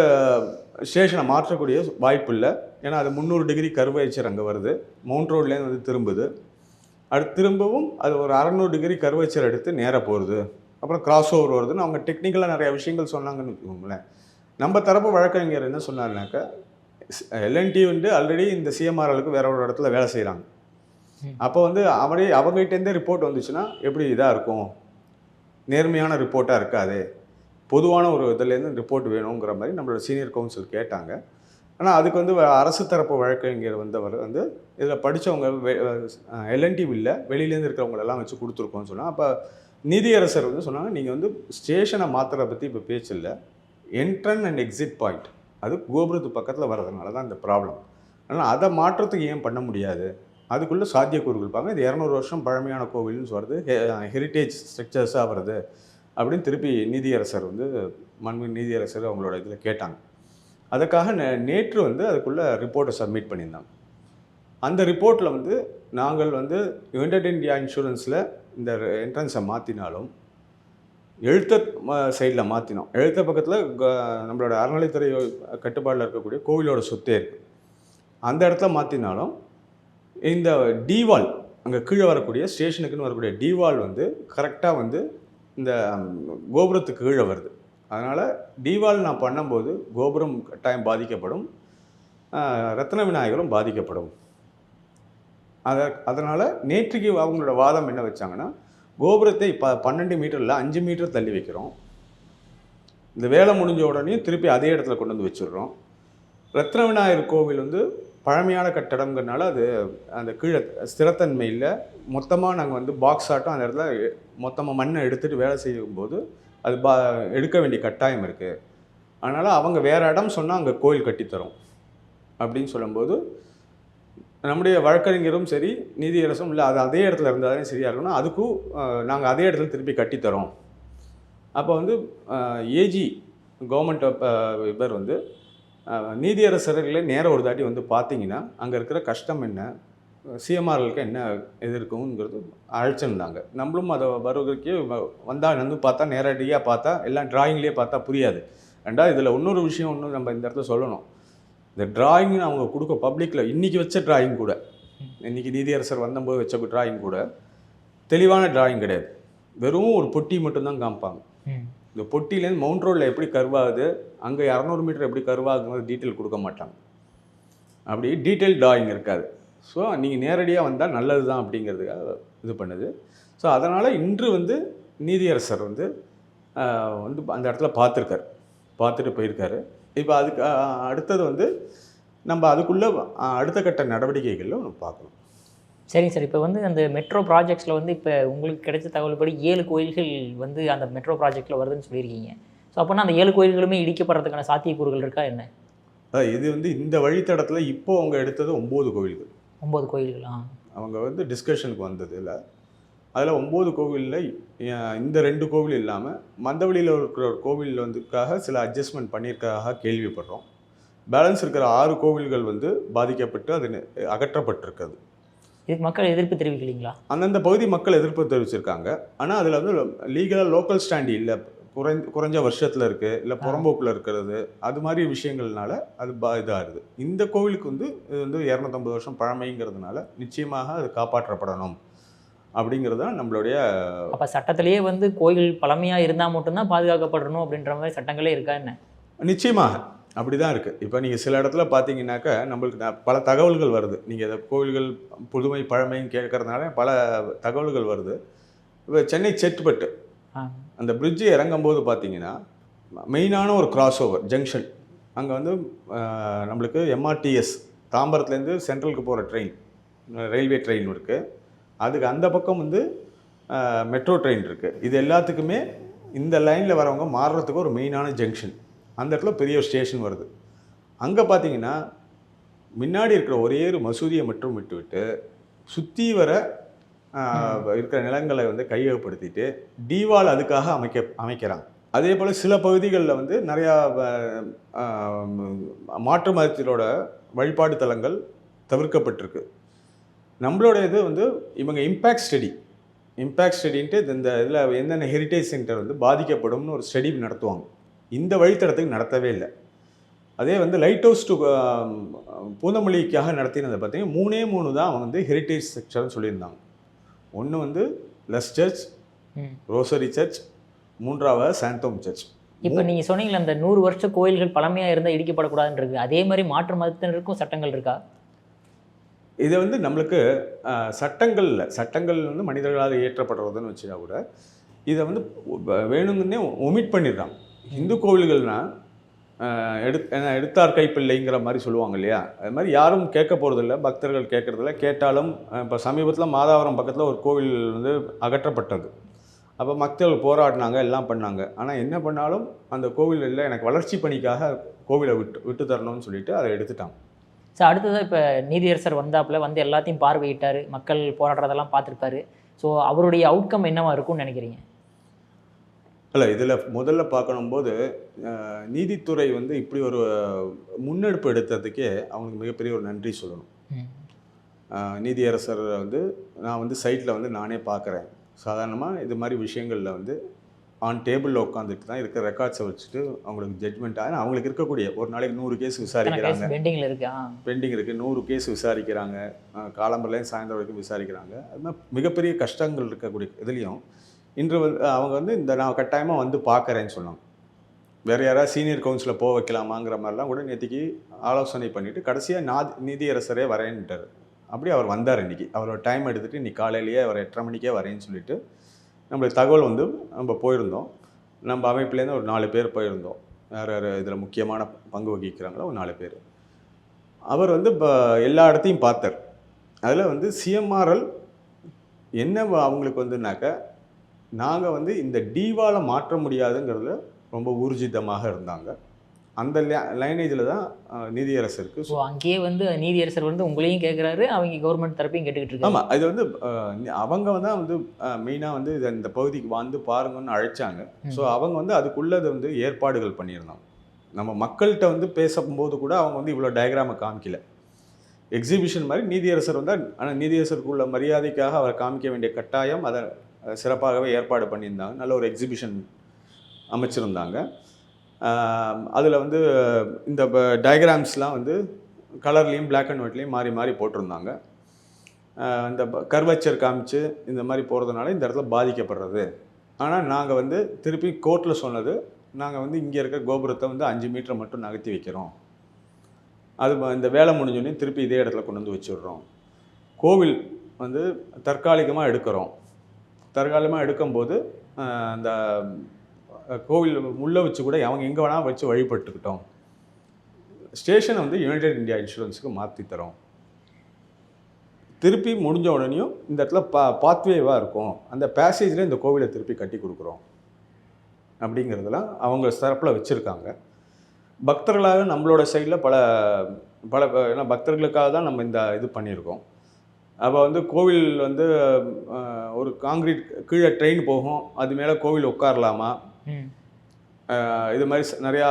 ஸ்டேஷனை மாற்றக்கூடிய வாய்ப்பு இல்லை. ஏன்னா அது முந்நூறு டிகிரி கர்வேச்சர் அங்கே வருது. மவுண்ட் ரோட்லேருந்து வந்து திரும்புது. அடுத்து திரும்பவும் அது ஒரு அறநூறு டிகிரி கர்வேச்சர் எடுத்து நேராக போகிறது அப்புறம் கிராஸ் ஓவர் வருதுன்னு அவங்க டெக்னிக்கலாக நிறைய விஷயங்கள் சொன்னாங்கன்னு வச்சுக்கோங்களேன். நம்ம தரப்பு வழக்கறிஞர் என்ன சொன்னாருனாக்கா எல்என்டி வந்து ஆல்ரெடி இந்த சிஎம்ஆர்எலுக்கு வேற ஒரு இடத்துல வேலை செய்கிறாங்க. அப்போ வந்து அவரே அவங்ககிட்டேருந்தே ரிப்போர்ட் வந்துச்சுன்னா எப்படி இதாக இருக்கும்? நேர்மையான ரிப்போர்ட்டாக இருக்காது. பொதுவான ஒரு இதுலேருந்து ரிப்போர்ட் வேணுங்கிற மாதிரி நம்மளோட சீனியர் கவுன்சில் கேட்டாங்க. ஆனால் அதுக்கு வந்து வ- அரசு தரப்பு வழக்கறிஞர் வந்தவர் வந்து இதில் படித்தவங்க எல்என்டி இல்லை வெளியிலேருந்து இருக்கிறவங்களெல்லாம் வச்சு கொடுத்துருக்கோன்னு சொன்னால் அப்போ நீதியரசர் வந்து சொன்னாங்க நீங்கள் வந்து ஸ்டேஷனை மாற்றுறத பற்றி இப்போ பேச்சு இல்லை. என்ட்ரன் அண்ட் எக்ஸிட் பாயிண்ட் அது கோபுரத்து பக்கத்தில் வர்றதுனால தான் இந்த ப்ராப்ளம் ஆனால் அதை மாற்றத்துக்கு ஏன் பண்ண முடியாது? அதுக்குள்ளே சாத்தியக்கூறுகள் இருப்பாங்க. இது இரநூறு வருஷம் பழமையான கோவில்னு சொல்கிறது ஹெரிட்டேஜ் ஸ்ட்ரக்சர்ஸாக வருது அப்படின்னு திருப்பி நீதியரசர் வந்து மண்மின் நீதியரசர் அவங்களோட இதில் கேட்டாங்க. அதுக்காக நே- நேற்று வந்து அதுக்குள்ளே ரிப்போர்ட்டை சப்மிட் பண்ணியிருந்தாங்க. அந்த ரிப்போர்ட்டில் வந்து நாங்கள் வந்து யுனைடெட் இந்தியா இன்சூரன்ஸில் இந்த என்ட்ரன்ஸை மாற்றினாலும் எழுத்த சைடில் மாற்றினோம் எழுத்த பக்கத்தில் நம்மளோட அறநிலைத்துறை கட்டுப்பாடில் இருக்கக்கூடிய கோவிலோட சொத்தே இருக்குது அந்த இடத்துல மாற்றினாலும் இந்த டிவால் அங்கே கீழே வரக்கூடிய ஸ்டேஷனுக்குன்னு வரக்கூடிய டிவால் வந்து கரெக்டாக வந்து இந்த கோபுரத்துக்கு கீழே வருது. அதனால் டிவால் நான் பண்ணும்போது கோபுரம் கட்டாயம் பாதிக்கப்படும் ரத்ன விநாயகரும் பாதிக்கப்படும். அதை அதனால் நேற்றுக்கு அவங்களோட வாதம் என்ன வச்சாங்கன்னா கோபுரத்தை ப பன்னெண்டு மீட்டரில் அஞ்சு மீட்டர் தள்ளி வைக்கிறோம். இந்த வேலை முடிஞ்ச உடனே திருப்பி அதே இடத்துல கொண்டு வந்து வச்சிடுறோம். ரத்ன விநாயகர் கோவில் வந்து பழமையான கட்டடங்கிறனால அது அந்த கீழே ஸ்திரத்தன்மை இல்லை. மொத்தமாக நாங்கள் வந்து பாக்ஸ் ஆட்டம் அந்த இடத்துல மொத்தமாக மண்ணை எடுத்துகிட்டு வேலை செய்யும்போது அது பா எடுக்க வேண்டிய கட்டாயம் இருக்குது அதனால் அவங்க வேறு இடம் சொன்னால் அங்கே கோயில் கட்டித்தரும் அப்படின்னு சொல்லும்போது நம்முடைய வழக்கறிஞரும் சரி நீதியரசும் இல்லை அது அதே இடத்துல இருந்தாலே சரியாக இருக்கணும். அதுக்கும் நாங்கள் அதே இடத்துல திருப்பி கட்டித்தரோம் அப்போ வந்து ஏஜி கவர்மெண்ட் இவர் வந்து அஹ், நீதியரசர்களே நேரம் ஒரு தாட்டி வந்து பார்த்தீங்கன்னா அங்கே இருக்கிற கஷ்டம் என்ன? சிஎம்ஆர்களுக்கு என்ன இது இருக்குங்கிறது அழைச்சிருந்தாங்க நம்மளும் அதை வருவதற்கே வந்தால் வந்து பார்த்தா நேரடியாக பார்த்தா எல்லாம் டிராயிங்லேயே பார்த்தா புரியாது. ரெண்டாவது இதில் இன்னொரு விஷயம் ஒன்று நம்ம இந்த இடத்துல சொல்லணும். இந்த டிராயிங் அவங்க கொடுக்க பப்ளிக்கில் இன்றைக்கி வச்ச டிராயிங் கூட இன்றைக்கி நீதியரசர் வந்தபோது வச்ச டிராயிங் கூட தெளிவான டிராயிங் கிடையாது. வெறும் ஒரு பொட்டி மட்டும்தான் காமிப்பாங்க. இந்த பொட்டிலேருந்து மவுண்ட் ரோடில் எப்படி கர்வாகுது அங்கே இரநூறு மீட்டர் எப்படி கர்வாகுங்கிறது டீட்டெயில் கொடுக்க மாட்டாங்க. அப்படி டீட்டெயில் டிராயிங் இருக்காது. ஸோ நீங்கள் நேரடியாக வந்தால் நல்லது தான் அப்படிங்கிறதுக்காக இது பண்ணுது. ஸோ அதனால் இன்று வந்து நீதியரசர் வந்து வந்து அந்த இடத்துல பார்த்துருக்காரு. பார்த்துட்டு போயிருக்காரு. இப்போ அதுக்கு அடுத்தது வந்து நம்ம அதுக்குள்ளே அடுத்த கட்ட நடவடிக்கைகளில் நம்ம பார்க்கணும். சரிங்க சார். இப்போ வந்து அந்த மெட்ரோ ப்ராஜெக்ட்ஸில் வந்து இப்போ உங்களுக்கு கிடைச்ச தகவல்படி ஏழு கோயில்கள் வந்து அந்த மெட்ரோ ப்ராஜெக்ட்டில் வருதுன்னு சொல்லியிருக்கீங்க. ஸோ அப்போனா அந்த ஏழு கோயில்களுமே இடிக்கப்படுறதுக்கான சாத்தியக்கூறுகள் இருக்கா என்ன? இது வந்து இந்த வழித்தடத்தில் இப்போ அவங்க எடுத்தது ஒம்பது கோவில்கள் ஒம்பது கோயில்களா? அவங்க வந்து டிஸ்கஷனுக்கு வந்தது இல்லை. அதில் ஒம்பது கோவிலில் இந்த ரெண்டு கோவில் இல்லாமல் மந்தவெளியில் இருக்கிற ஒரு கோவில் வந்துக்காக சில அட்ஜஸ்ட்மெண்ட் பண்ணியிருக்காக கேள்விப்படுறோம். பேலன்ஸ் இருக்கிற ஆறு கோவில்கள் வந்து பாதிக்கப்பட்டு அது அகற்றப்பட்டிருக்கிறது. இதுக்கு மக்கள் எதிர்ப்பு தெரிவிக்கலீங்களா? அந்தந்த பகுதி மக்கள் எதிர்ப்பு தெரிவிச்சிருக்காங்க. ஆனால் அதில் வந்து லீகலாக லோக்கல் ஸ்டாண்ட் இல்லை. குறைஞ்ச குறைஞ்ச வருஷத்தில் இருக்குது இல்லை புறம்போக்கில் இருக்கிறது அது மாதிரி விஷயங்கள்னால அது பா இதாகுது. இந்த கோவிலுக்கு வந்து இது வந்து இரநூத்தம்பது வருஷம் பழமைங்கிறதுனால நிச்சயமாக அது காப்பாற்றப்படணும் அப்படிங்கிறது தான் நம்மளுடைய அப்போ சட்டத்திலேயே வந்து கோயில் பழமையாக இருந்தால் மட்டும்தான் பாதுகாக்கப்படணும் அப்படின்ற மாதிரி சட்டங்களே இருக்கா என்ன? நிச்சயமாக. அப்படி தான் இருக்குது இப்போ நீங்கள் சில இடத்துல பார்த்தீங்கன்னாக்கா நம்மளுக்கு பல தகவல்கள் வருது. நீங்கள் இதை கோவில்கள் புதுமை பழமைன்னு கேட்கறதுனால பல தகவல்கள் வருது. இப்போ சென்னை செட்டுப்பட்டு. அந்த பிரிட்ஜு இறங்கும்போது பார்த்தீங்கன்னா மெயினான ஒரு கிராஸ் ஓவர் ஜங்ஷன் அங்கே வந்து நம்மளுக்கு எம்ஆர்டிஎஸ் தாம்பரத்துலேருந்து சென்ட்ரலுக்கு போகிற ட்ரெயின் ரயில்வே ட்ரெயின் இருக்குது அதுக்கு அந்த பக்கம் வந்து மெட்ரோ ட்ரெயின் இருக்குது இது எல்லாத்துக்குமே இந்த லைனில் வரவங்க மாறுறதுக்கு ஒரு மெயினான ஜங்ஷன் அந்த இடத்துல பெரிய ஒரு ஸ்டேஷன் வருது. அங்கே பார்த்தீங்கன்னா முன்னாடி இருக்கிற ஒரே ஒரு மசூதியை மட்டும் விட்டுவிட்டு சுற்றி வர இருக்கிற நிலங்களை வந்து கையகப்படுத்திட்டு டிவால் அதுக்காக அமைக்க அமைக்கிறாங்க. அதே போல் சில பகுதிகளில் வந்து நிறையா மாற்று மதத்திலோட வழிபாடு தலங்கள் தவிர்க்கப்பட்டிருக்கு. நம்மளோட இது வந்து இவங்க இம்பேக்ட் ஸ்டடி இம்பேக்ட் ஸ்டடின்ட்டு இந்த இதில் என்னென்ன ஹெரிட்டேஜ் சென்டர் வந்து பாதிக்கப்படும்னு ஒரு ஸ்டடி நடத்துவாங்க. இந்த வழித்தடத்துக்கு நடத்தவே இல்லை. அதே வந்து லைட் ஹவுஸ் டு பூந்தமல்லிக்காக நடத்தினதை பார்த்தீங்கன்னா மூணே மூணு தான் அவங்க வந்து ஹெரிட்டேஜ் செக்ஷன் சொல்லியிருந்தாங்க. ஒன்று வந்து லஸ் சர்ச் ரோசரி சர்ச் மூன்றாவது சாந்தோம் சர்ச் இப்போ நீங்கள் சொன்னீங்களே அந்த நூறு வருஷ கோயில்கள் பழமையாக இருந்தால் இடிக்கப்படக்கூடாதுன்னு இருக்கு. அதே மாதிரி மாற்று மதத்தினருக்கும் சட்டங்கள் இருக்கா? இது வந்து நம்மளுக்கு அஹ், சட்டங்கள் வந்து மனிதர்களால் இயற்றப்படுறதுன்னு வச்சுட்டா கூட இதை வந்து வேணுங்கன்னே ஒமிட் பண்ணிடுறாங்க. இந்து கோவில்கள்னால் எடு எடுத்தார் கைப்பிள்ளைங்கிற மாதிரி சொல்லுவாங்க இல்லையா? அது மாதிரி யாரும் கேட்க போகிறதில்ல பக்தர்கள் கேட்குறதில்ல. கேட்டாலும் இப்போ சமீபத்தில் மாதாவரம் பக்கத்தில் ஒரு கோவில் வந்து அகற்றப்பட்டது. அப்போ மக்கள் போராடினாங்க எல்லாம் பண்ணாங்க. ஆனால் என்ன பண்ணாலும் அந்த கோவில் இல்லை எனக்கு வளர்ச்சி பணிக்காக கோவிலை விட்டு விட்டு தரணும்னு சொல்லிட்டு அதை எடுத்துட்டாங்க. ஸோ அடுத்ததாக இப்போ நீதியரசர் வந்தாப்புல வந்து எல்லாத்தையும் பார்வையிட்டார் மக்கள் போராடுறதெல்லாம் பார்த்துருப்பாரு. ஸோ அவருடைய அவுட்கம் என்னவா இருக்கும்னு நினைக்கிறீங்க? இல்லை இதில் முதல்ல பார்க்கணும்போது நீதித்துறை வந்து இப்படி ஒரு முன்னெடுப்பு எடுத்ததுக்கே அவங்களுக்கு மிகப்பெரிய ஒரு நன்றி சொல்லணும். நீதியரசர் வந்து நான் வந்து சைட்டில் வந்து நானே பார்க்குறேன். சாதாரணமாக இது மாதிரி விஷயங்களில் வந்து ஆன் டேபிளில் உட்காந்துட்டு தான் இருக்கிற ரெக்கார்ட்ஸை வச்சுட்டு அவங்களுக்கு ஜட்மெண்ட் ஆகும் அவங்களுக்கு இருக்கக்கூடிய ஒரு நாளைக்கு நூறு கேஸ் விசாரிக்கிறாங்க. பெண்டிங்கில் இருக்கு? பெண்டிங் இருக்குது நூறு கேஸ் விசாரிக்கிறாங்க. காலம்பரலேயும் சாயந்தரம் வரைக்கும் விசாரிக்கிறாங்க. அது மாதிரி மிகப்பெரிய கஷ்டங்கள் இருக்கக்கூடிய இதுலேயும் இன்று வந்து அவங்க வந்து இந்த நான் கட்டாயமாக வந்து பார்க்குறேன்னு சொன்னாங்க. வேறு யாராவது சீனியர் கவுன்சிலில் போக வைக்கலாமாங்கிற மாதிரிலாம் கூட நேற்றுக்கு ஆலோசனை பண்ணிவிட்டு கடைசியாக நா நீதியரசரே வரேன்ட்டார். அப்படி அவர் வந்தார் இன்றைக்கி அவரோட டைம் எடுத்துகிட்டு இன்னைக்கு காலையிலேயே அவர் எட்டரை மணிக்கே வரேன்னு சொல்லிட்டு நம்மளுக்கு தகவல் வந்து நம்ம போயிருந்தோம். நம்ம அமைப்புலேருந்து ஒரு நாலு பேர் போயிருந்தோம். வேறு வேறு இதில் முக்கியமான பங்கு வகிக்கிறாங்களோ ஒரு நாலு பேர். அவர் வந்து இப்போ எல்லா இடத்தையும் பார்த்தார். அதில் வந்து சிஎம்ஆர்எல் என்ன அவங்களுக்கு வந்துனாக்கா நாங்கள் வந்து இந்த டிவால மாற்ற முடியாதுங்கிறதுல ரொம்ப ஊர்ஜிதமாக இருந்தாங்க. அந்த லைனேஜில் தான் அஹ், நீதியரசருக்கு ஸோ அங்கேயே வந்து நீதியரசர் வந்து உங்களையும் கேட்குறாரு அவங்க கவர்மெண்ட் தரப்பையும் கேட்டுக்கிட்டு இருக்காங்க ஆமாம் இது வந்து அவங்க தான் வந்து மெயினாக வந்து இதை இந்த பகுதிக்கு வந்து பாருங்கன்னு அழைச்சாங்க. ஸோ அவங்க வந்து அதுக்குள்ளது வந்து ஏற்பாடுகள் பண்ணியிருந்தாங்க. நம்ம மக்கள்கிட்ட வந்து பேசும்போது கூட அவங்க வந்து இவ்வளோ டயக்ராமை காமிக்கல. எக்ஸிபிஷன் மாதிரி நீதியரசர் வந்தால் ஆனால் நீதியரசருக்குள்ள மரியாதைக்காக அவரை காமிக்க வேண்டிய கட்டாயம் அதை சிறப்பாகவே ஏற்பாடு பண்ணியிருந்தாங்க. நல்ல ஒரு எக்ஸிபிஷன் அமைச்சிருந்தாங்க. அதில் வந்து இந்த டயக்ராம்ஸ்லாம் வந்து கலர்லேயும் பிளாக் அண்ட் ஒயிட்லேயும் மாறி மாறி போட்டிருந்தாங்க. இந்த கர்வச்சர் காமிச்சு இந்த மாதிரி போகிறதுனால இந்த இடத்துல பாதிக்கப்படுறது. ஆனால் நாங்கள் வந்து திருப்பி கோர்ட்டில் சொன்னது நாங்கள் வந்து இங்கே இருக்க கோபுரத்தை வந்து அஞ்சு மீட்டர் மட்டும் நகர்த்தி வைக்கிறோம். அது இந்த வேலை முடிஞ்சோடனே திருப்பி இதே இடத்துல கொண்டு வந்து வச்சிடுறோம். கோவில் வந்து தற்காலிகமாக எடுக்கிறோம். தற்காலமாக எடுக்கும்போது அந்த கோவில் உள்ளே வச்சு கூட அவங்க எங்கே வேணால் வச்சு வழிபட்டுக்கிட்டோம். ஸ்டேஷனை வந்து யுனைடெட் இந்தியா இன்சூரன்ஸுக்கு மாற்றி தரோம். திருப்பி முடிஞ்ச உடனேயும் இந்த இடத்துல பா பாத்வேவாக இருக்கும். அந்த பேசேஜில் இந்த கோவிலை திருப்பி கட்டி கொடுக்குறோம். அப்படிங்கிறதெல்லாம் அவங்க சிறப்பில் வச்சுருக்காங்க. பக்தர்களாக நம்மளோட சைடில் பல பல ஏன்னா பக்தர்களுக்காக தான் நம்ம இந்த இது பண்ணியிருக்கோம். அப்போ வந்து கோவில் வந்து ஒரு காங்கிரீட் கீழே ட்ரெயின் போகும். அது மேலே கோவில் உட்காரலாமா? இது மாதிரி நிறையா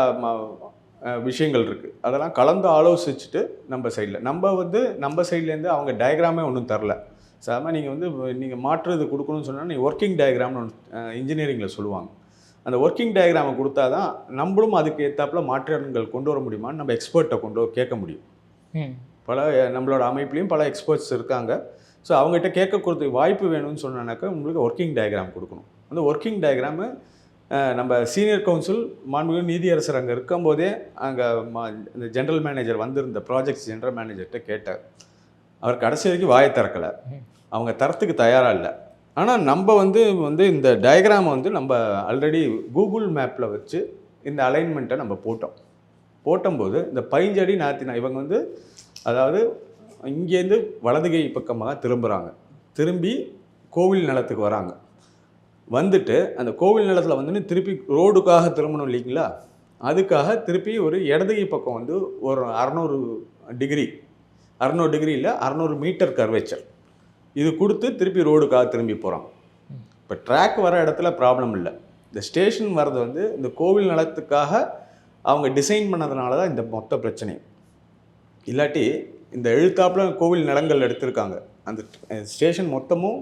விஷயங்கள் இருக்குது அதெல்லாம் கலந்து ஆலோசிச்சுட்டு நம்ம சைடில் நம்ம வந்து நம்ம சைட்லேருந்து அவங்க டயக்ராமே ஒன்றும் தரல. சாதாரண நீங்கள் வந்து நீங்கள் மாற்றுறது கொடுக்கணும்னு சொன்னால் நீங்கள் ஒர்க்கிங் டயக்ராம்னு ஒன்று இன்ஜினியரிங்கில் சொல்லுவாங்க. அந்த ஒர்க்கிங் டயக்ராமை கொடுத்தா தான் நம்மளும் அதுக்கு ஏற்றாப்புல மாற்றங்கள் கொண்டு வர முடியுமான்னு நம்ம எக்ஸ்பர்ட்டை கொண்டு கேட்க முடியும். பல நம்மளோட அமைப்புலேயும் பல எக்ஸ்பர்ட்ஸ் இருக்காங்க. ஸோ அவங்ககிட்ட கேட்க கொடுத்து வாய்ப்பு வேணும்னு சொன்னாக்கா உங்களுக்கு ஒர்க்கிங் டயக்ராம் கொடுக்கணும். அந்த ஒர்க்கிங் டயக்ராமு நம்ம சீனியர் கவுன்சில் மாண்புமிகு நீதியரசர் அங்கே இருக்கும்போதே அங்கே இந்த ஜென்ரல் மேனேஜர் வந்திருந்த ப்ராஜெக்ட்ஸ் ஜென்ரல் மேனேஜர்கிட்ட கேட்டார். அவர் கடைசி வரைக்கும் வாயை திறக்கலை. அவங்க தரத்துக்கு தயாராக இல்லை. ஆனால் நம்ம வந்து வந்து இந்த டயக்ராமை வந்து நம்ம ஆல்ரெடி கூகுள் மேப்பில் வச்சு இந்த அலைன்மெண்ட்டை நம்ம போட்டோம். போட்டும்போது இந்த பைஞ்சடி நாத்தினா இவங்க வந்து அதாவது இங்கேருந்து வலதுகை பக்கமாக திரும்புகிறாங்க திரும்பி கோவில் நிலத்துக்கு வராங்க. வந்துட்டு அந்த கோவில் நிலத்தில் வந்துன்னு திருப்பி ரோடுக்காக திரும்பணும் இல்லைங்களா? அதுக்காக திருப்பி ஒரு இடதுகை பக்கம் வந்து ஒரு அறநூறு டிகிரி அறநூறு டிகிரி இல்லை அறநூறு மீட்டர் கர்வேச்சர். இது கொடுத்து திருப்பி ரோடுக்காக திரும்பி போகிறாங்க இப்போ ட்ராக் வர இடத்துல ப்ராப்ளம் இல்லை. இந்த ஸ்டேஷன் வர்றது வந்து இந்த கோவில் நிலத்துக்காக அவங்க டிசைன் பண்ணதுனால தான் இந்த மொத்த பிரச்சனையும். இல்லாட்டி இந்த எழுத்தாப்புல கோவில் நிலங்கள் எடுத்திருக்காங்க. அந்த ஸ்டேஷன் மொத்தமும்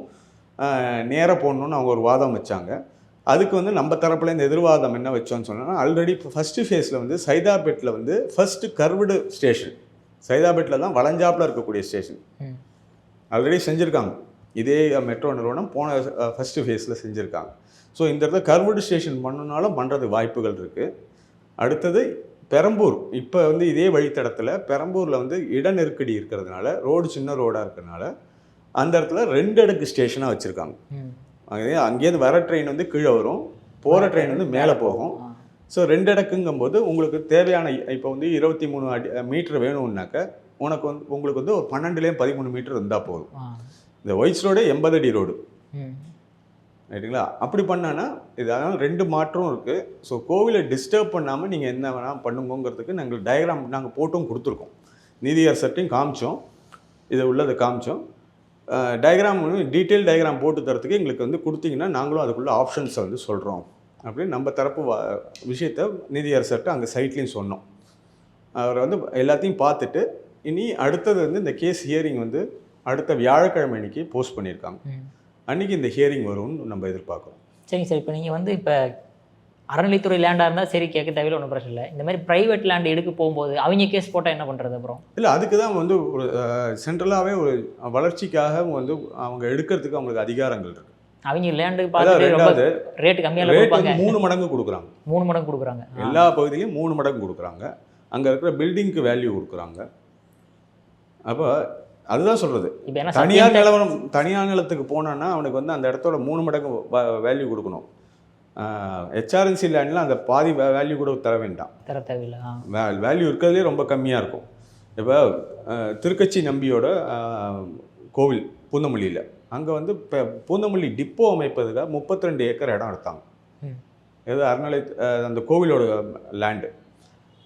நேராக போடணும்னு அவங்க ஒரு வாதம் வச்சாங்க. அதுக்கு வந்து நம்ம தரப்புல இந்த எதிர்வாதம் என்ன வச்சோம்னு சொன்னோன்னா ஆல்ரெடி இப்போ ஃபஸ்ட்டு ஃபேஸில் வந்து சைதாபேட்டில் வந்து ஃபஸ்ட்டு கர்வ்டு ஸ்டேஷன். சைதாபேட்டில் தான் வளைஞ்சாப்புல இருக்கக்கூடிய ஸ்டேஷன். ஆல்ரெடி செஞ்சுருக்காங்க. இதே மெட்ரோ நிறுவனம் போன ஃபஸ்ட்டு ஃபேஸில் செஞ்சுருக்காங்க. ஸோ இந்த இடத்துல கர்வ்டு ஸ்டேஷன் பண்ணனாலும் பண்ணுறது வாய்ப்புகள் இருக்குது அடுத்தது பெரம்பூர். இப்போ வந்து இதே வழித்தடத்தில் பெரம்பூரில் வந்து இட நெருக்கடி இருக்கிறதுனால ரோடு சின்ன ரோடாக இருக்கிறதுனால அந்த இடத்துல ரெண்டு அடுக்கு ஸ்டேஷனாக வச்சுருக்காங்க. அங்கே அங்கேருந்து வர ட்ரெயின் வந்து கீழே வரும். போகிற ட்ரெயின் வந்து மேலே போகும். ஸோ ரெண்டு இடக்குங்கும்போது உங்களுக்கு தேவையான இப்போ வந்து இருபத்தி மூணு அடி மீட்டர் வேணும்னாக்க உனக்கு வந்து உங்களுக்கு வந்து ஒரு பன்னெண்டுலேயும் பதிமூணு மீட்டர் இருந்தால் போதும். இந்த ஒயிட்ஸ் ரோடு எண்பது அடி ரோடு. ரைட்டுங்களா? அப்படி பண்ணான்னா இது அதனால் ரெண்டு மாற்றம் இருக்குது ஸோ கோவிலை டிஸ்டர்ப் பண்ணாமல் நீங்கள் என்ன வேணால் பண்ணுங்கங்கிறதுக்கு நாங்கள் டயக்ராம் நாங்கள் போட்டும் கொடுத்துருக்கோம். நீதியரசர்ட்டையும் காமிச்சோம். இதை உள்ளதை காமிச்சோம். டயக்ராம் டீட்டெயில் டயக்ராம் போட்டு தரத்துக்கு எங்களுக்கு வந்து கொடுத்தீங்கன்னா நாங்களும் அதுக்குள்ளே ஆப்ஷன்ஸை வந்து சொல்கிறோம் அப்படின்னு நம்ம தரப்பு விஷயத்த நீதியரசர்கிட்ட அங்கே சைட்லேயும் சொன்னோம். அவர் வந்து எல்லாத்தையும் பார்த்துட்டு இனி அடுத்தது வந்து இந்த கேஸ் ஹியரிங் வந்து அடுத்த வியாழக்கிழமை அன்னைக்கு போஸ்ட் பண்ணியிருக்காங்க. ம் அன்னைக்கு இந்த ஹியரிங் வரும்னு நம்ம எதிர்பார்க்குறோம். சரிங்க சார் இப்போ நீங்கள் வந்து இப்போ அறநிலைத்துறை லேண்டாக இருந்தால் சரி கேட்க தேவையில்ல ஒன்றும் பிரச்சனை இல்லை. இந்த மாதிரி ப்ரைவேட் லேண்ட் எடுக்க போகும்போது அவங்க கேஸ் போட்டால் என்ன பண்ணுறது அப்புறம்? இல்லை அதுக்கு தான் வந்து ஒரு சென்ட்ரலாகவே ஒரு வளர்ச்சிக்காக வந்து அவங்க எடுக்கிறதுக்கு அவங்களுக்கு அதிகாரங்கள் இருக்கு. அவங்க லேண்டு அதாவது பார்த்துட்டு ரொம்ப ரேட்டு கம்மியாக ரேட் கொடுப்பாங்க. மூணு மடங்கு கொடுக்குறாங்க. மூணு மடங்கு கொடுக்குறாங்க. எல்லா பகுதியிலையும் மூணு மடங்கு கொடுக்குறாங்க. அங்கே இருக்கிற பில்டிங்க்கு வேல்யூ கொடுக்குறாங்க. அப்போ அதுதான் என்ன தனியார் நிலவரம் தனியார் நிலத்துக்கு போனான்னா அவனுக்கு வந்து அந்த இடத்தோட மூணு மடங்கு வேல்யூ கொடுக்கணும். ஹெச்ஆர்என்சி லேண்டில் அந்த பாதி வேல்யூ கூட தர வேண்டாம். தர தேவையில்லை வேல்யூ இருக்கிறதுலே ரொம்ப கம்மியாக இருக்கும். இப்போ அஹ், திருக்கச்சி நம்பியோட கோவில் பூந்தமல்லியில். அங்கே வந்து இப்போ பூந்தமல்லி டிப்போ அமைப்பதுக்காக முப்பத்தி ரெண்டு ஏக்கர் இடம் எடுத்தாங்க. ஏதோ அறநிலை அந்த கோவிலோட லேண்டு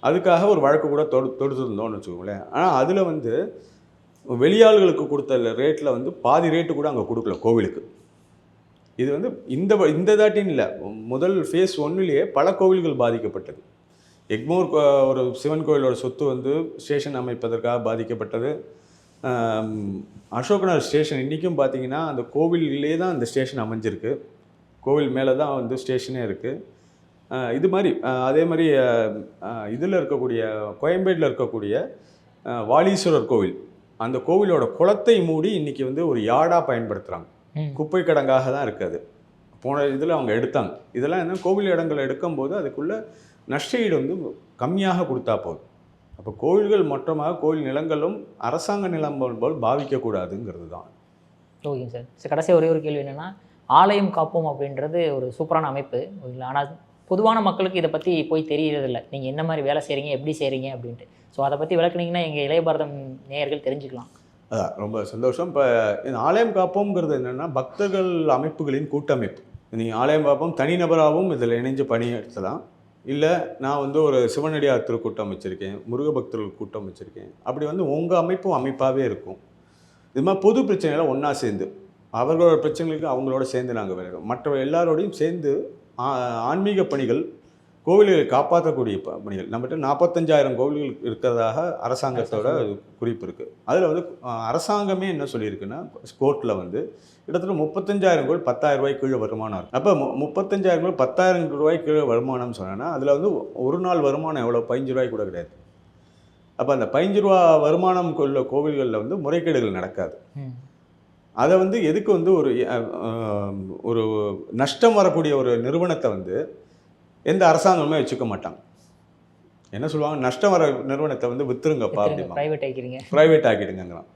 அதுக்காக ஒரு வழக்கு கூட தொடு தொடுத்துருந்தோம்னு வச்சுக்கோங்களேன். ஆனால் அதில் வந்து வெளியாள்களுக்கு கொடுத்த ரேட்டில் வந்து பாதி ரேட்டு கூட அங்கே கொடுக்கல கோவிலுக்கு. இது வந்து இந்த வ- இந்த தாட்டின்னு இல்லை. முதல் ஃபேஸ் ஒன்றுலேயே பல கோவில்கள் பாதிக்கப்பட்டது. எக்மோர் கோ- ஒரு சிவன் கோயிலோட சொத்து வந்து ஸ்டேஷன் அமைப்பதற்காக பாதிக்கப்பட்டது. அசோக்நகர் ஸ்டேஷன் இன்றைக்கும் பார்த்தீங்கன்னா அந்த கோவிலே தான் அந்த ஸ்டேஷன் அமைஞ்சிருக்கு. கோவில் மேலே தான் வந்து ஸ்டேஷனே இருக்குது இது மாதிரி அதே மாதிரி இதில் இருக்கக்கூடிய கோயம்பேட்டில் இருக்கக்கூடிய வாலீஸ்வரர் கோவில். அந்த கோவிலோட குளத்தை மூடி இன்றைக்கி வந்து ஒரு யார்டாக பயன்படுத்துகிறாங்க குப்பை கிடங்காக தான் இருக்குது போன இதில் அவங்க எடுத்தாங்க. இதெல்லாம் என்ன கோவில் இடங்களை எடுக்கும்போது அதுக்குள்ள நஷ்டஈடு வந்து கம்மியாக கொடுத்தா போதும். அப்போ கோவில்கள் மொத்தமாக கோவில் நிலங்களும் அரசாங்க நிலம் போல் பாவிக்கக்கூடாதுங்கிறது தான். ஓகேங்க சார். சார் கடைசி ஒரே ஒரு கேள்வி என்னென்னா ஆலயம் காப்போம் அப்படின்றது ஒரு சூப்பரான அமைப்பு. ஆனால் பொதுவான மக்களுக்கு இதை பற்றி போய் தெரியறதில்ல. நீங்கள் என்ன மாதிரி வேலை செய்கிறீங்க எப்படி செய்கிறீங்க அப்படின்ட்டு. ஸோ அதை பற்றி விளக்குனீங்கன்னா எங்கள் இளைய பாரதம் நேயர்கள் தெரிஞ்சுக்கலாம். அதான் ரொம்ப சந்தோஷம். இப்போ இந்த ஆலயம் காப்போம்ங்கிறது என்னென்னா பக்தர்கள் அமைப்புகளின் கூட்டமைப்பு. நீங்கள் ஆலயம் காப்போம் தனிநபராகவும் இதில் இணைஞ்சு பணியாற்றலாம் இல்லை நான் வந்து ஒரு சிவனடியார் திருக்கூட்டம் வச்சுருக்கேன் முருக பக்தர்கள் கூட்டம் வச்சுருக்கேன். அப்படி வந்து உங்கள் அமைப்பும் அமைப்பாகவே இருக்கும். இது மாதிரி பொது பிரச்சனைகளை ஒன்றா சேர்ந்து அவர்களோட பிரச்சனைகளுக்கு அவங்களோட சேர்ந்து நாங்கள் வேலை மற்ற எல்லாரோடையும் சேர்ந்து ஆன்மீக பணிகள் கோவில்களை காப்பாற்றக்கூடிய பணிகள். நம்மகிட்ட நாற்பத்தஞ்சாயிரம் கோவில்கள் இருக்கிறதாக அரசாங்கத்தோட குறிப்பு இருக்குது அதில் வந்து அரசாங்கமே என்ன சொல்லியிருக்குன்னா கோர்ட்டில் வந்து கிட்டத்தட்ட முப்பத்தஞ்சாயிரம் கோவில் பத்தாயிரம் ரூபாய் கீழே வருமானம் அப்போ மு முப்பத்தஞ்சாயிரம் கோவில் பத்தாயிரம் ரூபாய் கீழே வருமானம்னு சொன்னேன்னா அதில் வந்து ஒரு நாள் வருமானம் எவ்வளோ பதினஞ்சு ரூபாய் கூட கிடையாது. அப்போ அந்த பதினஞ்சு ரூபா வருமானம் கொள்ள கோவில்களில் வந்து முறைகேடுகள் நடக்காது. அதை வந்து எதுக்கு வந்து ஒரு ஒரு நஷ்டம் வரக்கூடிய ஒரு நிறுவனத்தை வந்து எந்த அரசாங்கமே வச்சுக்க மாட்டாங்க. என்ன சொல்லுவாங்க? நஷ்டம் வர நிறுவனத்தை வந்து வித்துருங்கப்பா அப்படிம்பாங்க. ப்ரைவேட் ப்ரைவேட் ஆக்கிடுங்கிறான்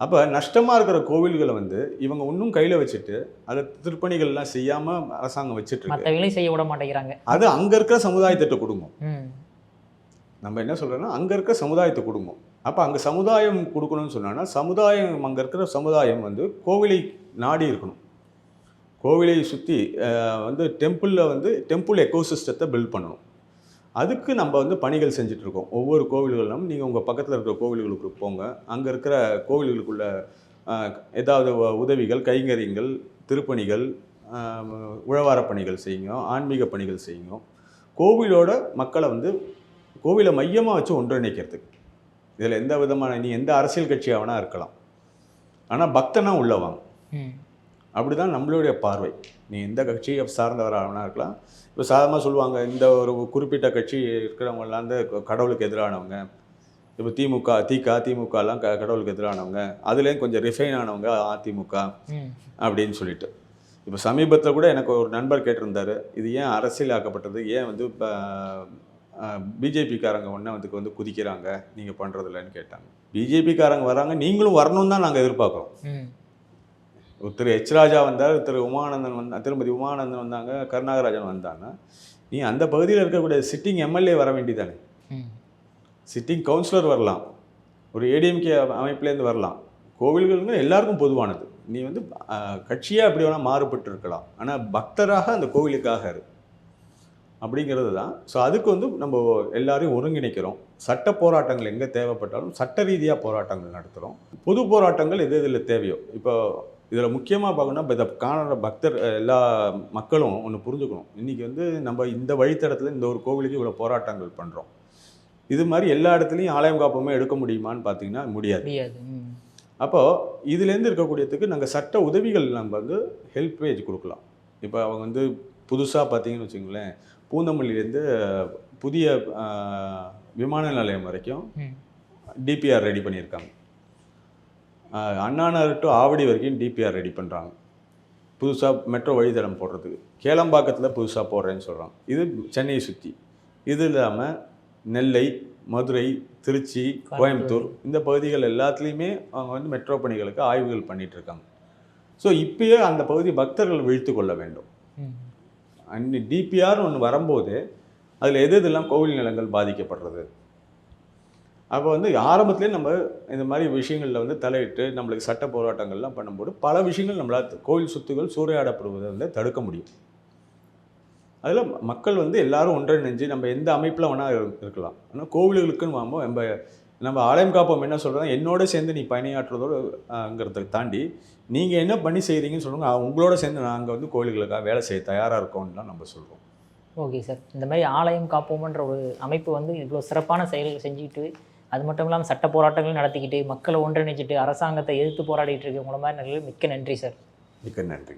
அப்போ நஷ்டமாக இருக்கிற கோவில்களை வந்து இவங்க இன்னும் கையில் வச்சுட்டு அதை திருப்பணிகள்லாம் செய்யாமல் அரசாங்கம் வச்சுட்டு மற்றவங்களையும் செய்ய விட மாட்டேங்கிறாங்க. அது அங்கே இருக்கிற சமுதாயத்திட்ட கொடுங்க ம். நம்ம என்ன சொல்கிறோன்னா அங்கே இருக்க சமுதாயத்தை கொடுக்கும் அப்போ அங்கே சமுதாயம் கொடுக்கணும்னு சொன்னோன்னா சமுதாயம் அங்கே இருக்கிற சமுதாயம் வந்து கோவிலை நாடி இருக்கணும். கோவிலை சுற்றி வந்து டெம்பிளில் வந்து டெம்பிள் எக்கோசிஸ்டத்தை பில்ட் பண்ணணும். அதுக்கு நம்ம வந்து பணிகள் செஞ்சிட்ருக்கோம் இருக்கோம். ஒவ்வொரு கோவில்களும் நீங்கள் உங்கள் பக்கத்தில் இருக்கிற கோவில்களுக்கு போங்க. அங்கே இருக்கிற கோவில்களுக்குள்ள ஏதாவது உதவிகள் கைங்கரியங்கள் திருப்பணிகள் உழவார பணிகள் செய்யுங்க ஆன்மீக பணிகள் செய்யுங்க. கோவிலோட மக்களை வந்து கோவிலை மையமாக வச்சு ஒன்றிணைக்கிறதுக்கு. இதில் எந்த விதமான நீ எந்த அரசியல் கட்சியாக வேணா இருக்கலாம். ஆனால் பக்தனா உள்ள வாங்க ம். அப்படிதான் நம்மளுடைய பார்வை. நீ எந்த கட்சியை சார்ந்தவராக வேணா இருக்கலாம். இப்போ சாதாரணமாக சொல்லுவாங்க இந்த ஒரு குறிப்பிட்ட கட்சி இருக்கிறவங்கலாம் வந்து கடவுளுக்கு எதிரானவங்க. இப்போ திமுக திக திமுகலாம் க கடவுளுக்கு எதிரானவங்க. அதுலேயும் கொஞ்சம் ரிஃபைன் ஆனவங்க அதிமுக அப்படின்னு சொல்லிட்டு. இப்போ சமீபத்தில் கூட எனக்கு ஒரு நண்பர் கேட்டிருந்தாரு. இது ஏன் அரசியலாக்கப்பட்டது? ஏன் வந்து இப்போ பிஜேபிக்காரங்க ஒன்றா வந்து வந்து குதிக்கிறாங்க நீங்கள் பண்ணுறதில்லன்னு கேட்டாங்க. பிஜேபிக்காரங்க வராங்க நீங்களும் வரணும்னு தான் நாங்கள் எதிர்பார்க்குறோம். ம். திரு எச் ராஜா வந்தார் திரு உமானந்தன் வந்தா திருமதி உமானந்தன் வந்தாங்க கருணாகராஜன் வந்தாங்க. நீ அந்த பகுதியில் இருக்கக்கூடிய சிட்டிங் எம்எல்ஏ வர வேண்டியதானே சிட்டிங் கவுன்சிலர் வரலாம். ஒரு ஏடிஎம்கே அமைப்புலேருந்து வரலாம். கோவில்கள்னு எல்லாருக்கும் பொதுவானது. நீ வந்து கட்சியாக அப்படி வேணால் மாறுபட்டு இருக்கலாம் ஆனால் பக்தராக அந்த கோவிலுக்காக இரு. அப்படிங்கிறது தான் ஸோ அதுக்கு வந்து நம்ம எல்லாரையும் ஒருங்கிணைக்கிறோம். சட்ட போராட்டங்கள் எங்கே தேவைப்பட்டாலும் சட்ட ரீதியாக போராட்டங்கள் நடத்துகிறோம் பொது போராட்டங்கள் எது எதில் தேவையோ இப்போ இதில் முக்கியமாக பார்க்கணும்னா இப்போ இதை காணுற பக்தர் எல்லா மக்களும் ஒன்று புரிஞ்சுக்கணும். இன்றைக்கி வந்து நம்ம இந்த வழித்தடத்தில் இந்த ஒரு கோவிலுக்கு இவ்வளோ போராட்டங்கள் பண்ணுறோம் இது மாதிரி எல்லா இடத்துலையும் ஆலயம் காப்பமே எடுக்க முடியுமான்னு பார்த்தீங்கன்னா முடியாது. அப்போது இதுலேருந்து இருக்கக்கூடியதுக்கு நாங்கள் சட்ட உதவிகள் நம்ம வந்து ஹெல்ப் பேஜ் கொடுக்கலாம். இப்போ அவங்க வந்து புதுசாக பார்த்தீங்கன்னு வச்சுங்களேன் பூந்தமல்லியிலேருந்து புதிய விமான நிலையம் வரைக்கும் டிபிஆர் ரெடி பண்ணியிருக்காங்க. அண்ணாநகர் டு ஆவடி வரைக்கும் டிபிஆர் ரெடி பண்ணுறாங்க புதுசாக மெட்ரோ வழித்தடம் போடுறதுக்கு. கேளம்பாக்கத்தில் புதுசாக போடுறேன்னு சொல்கிறாங்க இது சென்னையை சுற்றி இது இல்லாமல் நெல்லை மதுரை திருச்சி கோயம்புத்தூர். இந்த பகுதிகள் எல்லாத்துலேயுமே அவங்க வந்து மெட்ரோ பணிகளுக்கு ஆய்வுகள் பண்ணிட்டு இருக்காங்க. ஸோ இப்பயே அந்த பகுதி பக்தர்கள் விழித்து கொள்ள வேண்டும். ம் அன்னி டிபிஆர் ஒன்று வரும்போது அதில் எது எதெல்லாம் கோவில் நிலங்கள் பாதிக்கப்படுறது? அப்போ வந்து ஆரம்பத்துலேயே நம்ம இந்த மாதிரி விஷயங்களில் வந்து தலையிட்டு நம்மளுக்கு சட்ட போராட்டங்கள்லாம் பண்ணும்போது பல விஷயங்கள் நம்மளால் கோவில் சொத்துகள் சூறையாடப்படுவதை வந்து தடுக்க முடியும். அதில் மக்கள் வந்து எல்லாரும் ஒன்றிணைஞ்சு நம்ம எந்த அமைப்பில் வேணால் இருக்கலாம். ஆனால் கோவில்களுக்குன்னு வாங்க நம்ம நம்ம ஆலயம் காப்போம் என்ன சொல்கிறோம் என்னோட சேர்ந்து நீ பணியாற்றுறதோடுங்கிறத தாண்டி நீங்கள் என்ன பண்ணி செய்கிறீங்கன்னு சொல்லுங்க. அஹ் உங்களோட சேர்ந்து நாங்கள் வந்து கோவில்களுக்காக வேலை செய்ய தயாராக இருக்கோம்லாம் நம்ம சொல்கிறோம் ஓகே சார். இந்த மாதிரி ஆலயம் காப்போம்ன்ற ஒரு அமைப்பு வந்து இவ்வளோ சிறப்பான செயல்கள் செஞ்சுட்டு அது மட்டும் இல்லாமல் சட்ட போராட்டங்களும் நடத்திக்கிட்டு மக்களை ஒன்றிணைச்சிட்டு அரசாங்கத்தை எதிர்த்து போராடிட்டு இருக்கு உங்களை மாதிரி நல்ல மிக்க நன்றி சார். மிக்க நன்றி.